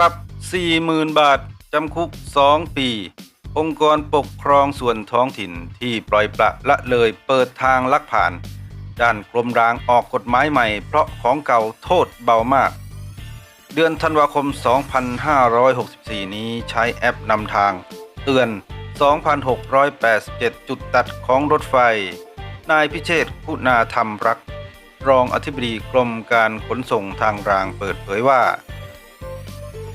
รับ 40,000 บาท จำคุก 2 ปี องค์กรปกครองส่วนท้องถิ่นที่ปล่อยปละละเลยเปิดทางลักผ่าน ด้านกรมรางออกกฎหมายใหม่ เพราะของเก่าโทษเบามาก เดือนธันวาคม 2564 นี้ใช้แอปนำทาง เตือน 2,687 จุดตัดของรถไฟ นายพิเชษคุณาธรรมรัก รองอธิบดีกรมการขนส่งทางรางเปิดเผยว่า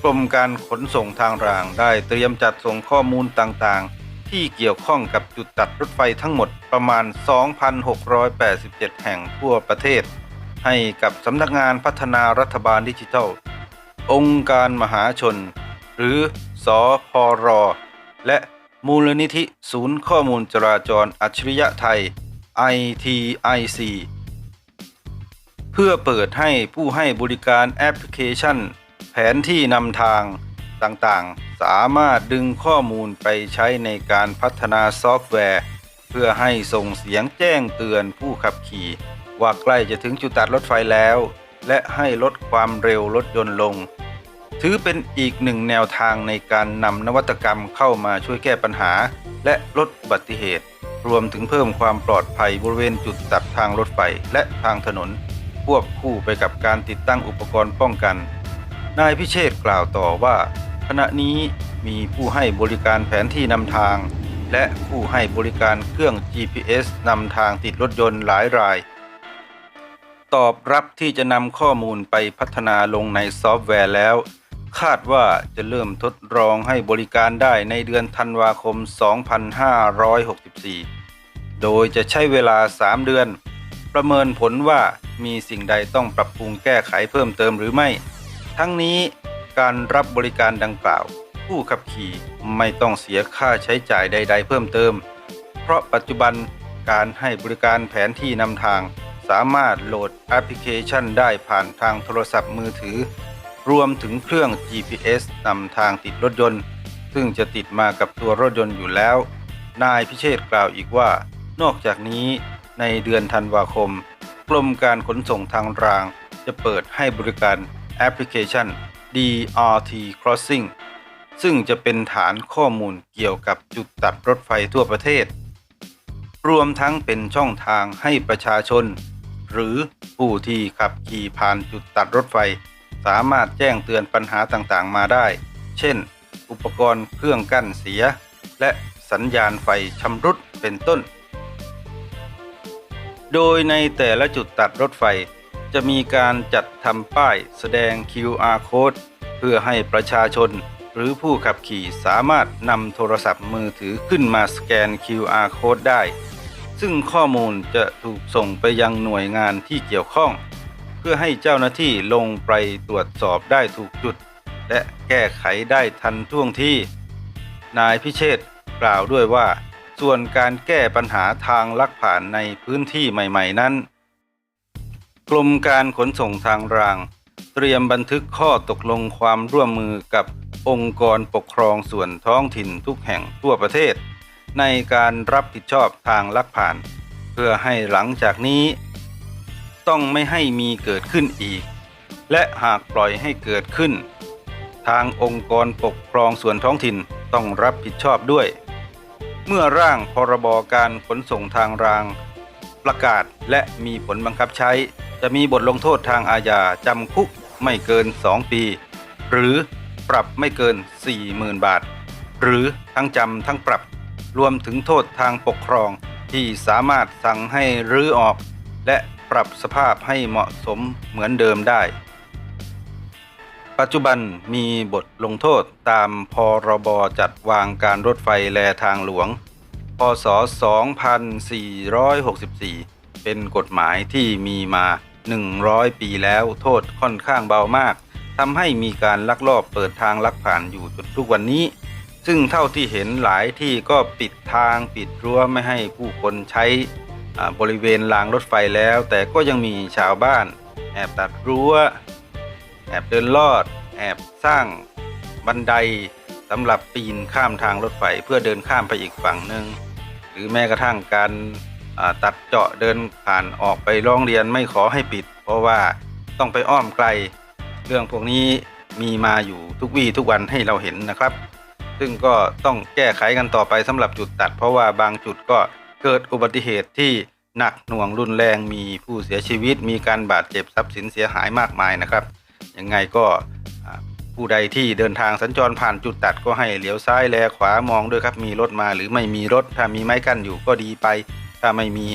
กรมการขนส่งทางรางได้เตรียมจัดส่งข้อมูลต่างๆ ที่เกี่ยวข้องกับจุดตัดรถไฟทั้งหมดประมาณ 2,687 แห่งทั่วประเทศ ให้กับสำนักงานพัฒนารัฐบาลดิจิทัล องค์การมหาชน หรือสอพอรอ และมูลนิธิศูนย์ข้อมูลจราจรอัจฉริยะไทย ITIC เพื่อเปิดให้ผู้ให้บริการแอปพลิเคชัน แผนที่นำทางต่างๆ สามารถดึงข้อมูลไปใช้ในการพัฒนาซอฟต์แวร์ เพื่อให้ส่งเสียงแจ้งเตือนผู้ขับขี่ ว่าใกล้จะถึงจุดตัดรถไฟแล้ว และให้ลดความเร็วรถยนต์ลง ถือเป็นอีกหนึ่งแนวทางในการนำนวัตกรรมเข้ามาช่วยแก้ปัญหา และลดอุบัติเหตุ รวมถึงเพิ่มความปลอดภัยบริเวณจุดตัดทางรถไฟและทางถนนควบคู่ไปกับการติดตั้งอุปกรณ์ป้องกัน นายพิเชษ์กล่าวต่อว่า ขณะนี้มีผู้ให้บริการแผนที่นำทาง และผู้ให้บริการเครื่อง GPS นำทางติดรถยนต์หลายราย ตอบรับที่จะนำข้อมูลไปพัฒนาลงในซอฟต์แวร์แล้ว คาดว่าจะเริ่มทดลองให้บริการได้ในเดือนธันวาคม 2564 โดยจะใช้เวลา 3 เดือน ประเมินผลว่ามีสิ่งใดต้องปรับปรุงแก้ไขเพิ่มเติมหรือไม่ ทั้งนี้การรับบริการดังกล่าว ผู้ขับขี่ไม่ต้องเสียค่าใช้จ่ายใด ๆ เพิ่มเติม เพราะปัจจุบันการให้บริการแผนที่นำทาง สามารถโหลดแอปพลิเคชันได้ผ่านทางโทรศัพท์มือถือ รวมถึงเครื่อง GPS นำทางติดรถยนต์ ซึ่งจะติดมากับตัวรถยนต์อยู่แล้ว นายพิเชษกล่าวอีกว่า นอกจากนี้ในเดือนธันวาคม กรมการขนส่งทางรางจะเปิดให้บริการ แอปพลิเคชัน DRT Crossing ซึ่งจะเป็นฐานข้อมูลเกี่ยวกับจุดตัดรถไฟทั่วประเทศ รวมทั้งเป็นช่องทางให้ประชาชน หรือผู้ที่ขับขี่ผ่านจุดตัดรถไฟ สามารถแจ้งเตือนปัญหาต่างๆ มาได้ เช่น อุปกรณ์เครื่องกั้นเสีย และสัญญาณไฟชำรุดเป็นต้น โดยในแต่ละจุดตัดรถไฟ จะมีการจัดทำป้ายแสดง QR code เพื่อให้ประชาชน หรือผู้ขับขี่สามารถนำโทรศัพท์มือถือขึ้นมาสแกน QR code ได้ ซึ่งข้อมูลจะถูกส่งไปยังหน่วยงานที่เกี่ยวข้อง เพื่อให้เจ้าหน้าที่ลงไปตรวจสอบได้ถูกจุด และแก้ไขได้ทันท่วงทีนายพิเชษกล่าวด้วยว่า ส่วนการแก้ปัญหาทางลักผ่านในพื้นที่ใหม่ ๆ นั้น กรมการขนส่งทางราง เตรียมบันทึกข้อตกลงความร่วมมือกับองค์กรปกครองส่วนท้องถิ่นทุกแห่งทั่วประเทศ ในการรับผิดชอบทางลักผ่าน เพื่อให้หลังจากนี้ ต้องไม่ให้มีเกิดขึ้นอีก และหากปล่อยให้เกิดขึ้น ทางองค์กรปกครองส่วนท้องถิ่นต้องรับผิดชอบด้วย เมื่อร่างพรบการขนส่งทางราง ประกาศและมีผลบังคับใช้ จะมีบทลงโทษทางอาญาจำคุกไม่เกิน 2 ปี หรือปรับไม่เกิน 40,000 บาท หรือทั้งจำทั้งปรับ รวมถึงโทษทางปกครองที่สามารถสั่งให้รื้อออก และปรับสภาพให้เหมาะสมเหมือนเดิมได้ ปัจจุบันมีบทลงโทษตามพรบจัดวางการรถไฟแลทางหลวง พศ 2464 เป็นกฎหมายที่มีมา 100 ปีแล้วโทษค่อนข้างเบามากทำให้มีการลักลอบเปิดทางลักผ่านอยู่จนทุกวันนี้ ซึ่งเท่าที่เห็นหลายที่ก็ปิดทางปิดรั้วไม่ให้ผู้คนใช้บริเวณรางรถไฟแล้ว แต่ก็ยังมีชาวบ้าน แอบตัดรั้ว แอบเดินลอด แอบสร้างบันไดสำหรับปีนข้ามทางรถไฟเพื่อเดินข้ามไปอีกฝั่งหนึ่งหรือแม้กระทั่งการ ตัดเจาะเดินผ่านออกไปร้องเรียนไม่ขอให้ปิด เพราะว่าต้องไปอ้อมไกล เรื่องพวกนี้มีมาอยู่ทุกวี่ทุกวันให้เราเห็นนะครับ ซึ่งก็ต้องแก้ไขกันต่อไปสำหรับจุดตัด เพราะว่าบางจุดก็เกิดอุบัติเหตุที่หนักหน่วงรุนแรงมีผู้เสียชีวิต มีการบาดเจ็บทรัพย์สินเสียหายมากมายนะครับยังไงก็ผู้ใดที่เดินทางสัญจรผ่านจุดตัดก็ให้เหลียวซ้ายแลขวามองด้วยครับมีรถมาหรือไม่มีรถถ้ามีไม้กั้นอยู่ก็ดีไป ถ้าไม่มี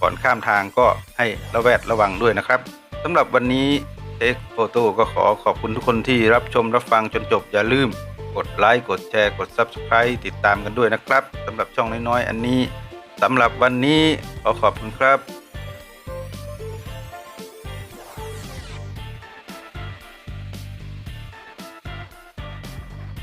ก่อนข้ามทางก็ให้ระแวดระวังด้วยนะครับสำหรับวันนี้เทคโฟโต้ก็ขอขอบคุณทุกคนที่รับชมรับฟังจนจบอย่าลืม กดไลค์กดแชร์กด Subscribe ติดตามกันด้วยนะครับสำหรับช่องน้อยๆ อันนี้สำหรับวันนี้ขอขอบคุณครับ